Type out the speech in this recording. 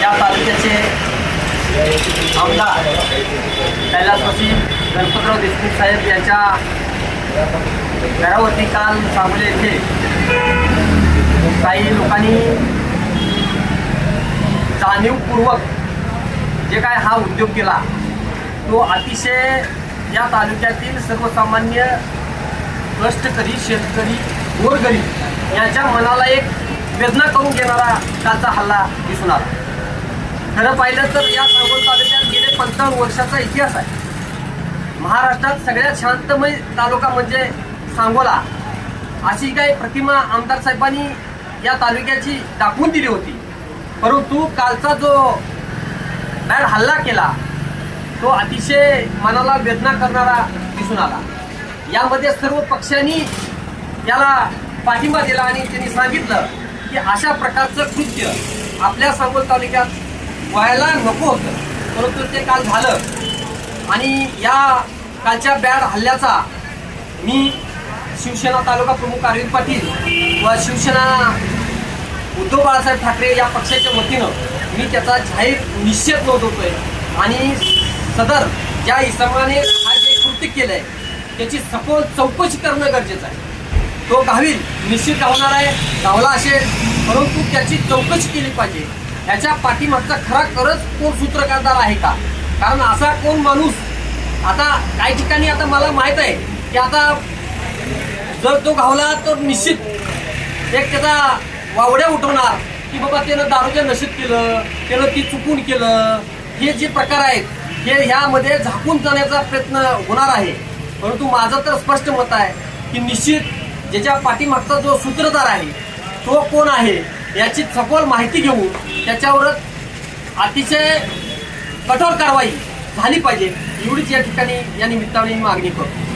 या तालुक्याचे आमदार कैलासवासी गणपतराव देशमुख साहेब यांच्या घरावरती काल सांगोले येथे काही लोकांनी जाणीवपूर्वक जे काय हा उद्योग केला तो अतिशय या तालुक्यातील सर्वसामान्य कष्टकरी शेतकरी गोरगरीब यांच्या मनाला एक वेदना करून घेणारा कालचा हल्ला दिसून आला. खरं पाहिलं तर या सांगोल तालुक्यात गेले पंचावन्न वर्षाचा इतिहास आहे. महाराष्ट्रात सगळ्यात शांतमय तालुका म्हणजे सांगोला. अशी काही प्रतिमा आमदार साहेबांनी या तालुक्याची दाखवून दिली होती. परंतु कालचा जो बॅड हल्ला केला तो अतिशय मनाला वेदना करणारा दिसून आला. यामध्ये सर्व पक्षांनी याला पाठिंबा दिला आणि त्यांनी सांगितलं की अशा प्रकारचं कृत्य आपल्या सांगोल तालुक्यात व्हायला नको होतं. परंतु ते काल झालं. आणि या कालच्या बॅड हल्ल्याचा मी शिवसेना तालुका प्रमुख अरविंद पाटील व शिवसेना उद्धव बाळासाहेब ठाकरे या पक्षाच्या वतीनं मी त्याचा जाहीर निश्चित नोंदवतोय. आणि सदर ज्या इसमाने हा जे कृत्य केलं आहे त्याची सखोल चौकशी करणं गरजेचं आहे. तो गावील निश्चित गावणार आहे गावला असेल परंतु त्याची चौकशी केली पाहिजे. ह्याच्या पाठीमागचा खरा खरंच कोण सूत्रकारदार आहे का? कारण असा कोण माणूस आता काही ठिकाणी आता मला माहीत आहे की आता जर तो घावला तर निश्चित एक त्याचा वावड्या उठवणार की बाबा त्यानं दारूच्या नशीब केलं त्यानं ती चुकून केलं. हे जे प्रकार आहेत हे ह्यामध्ये झाकून जाण्याचा प्रयत्न होणार आहे. परंतु माझं तर स्पष्ट मत आहे की निश्चित ज्याच्या पाठीमागचा जो सूत्रधार आहे तो कोण आहे याची सखोल माहिती घेऊन त्याच्यावर अतिशय कठोर कारवाई झाली पाहिजे. एवढीच या ठिकाणी या निमित्ताने मागणी करतो.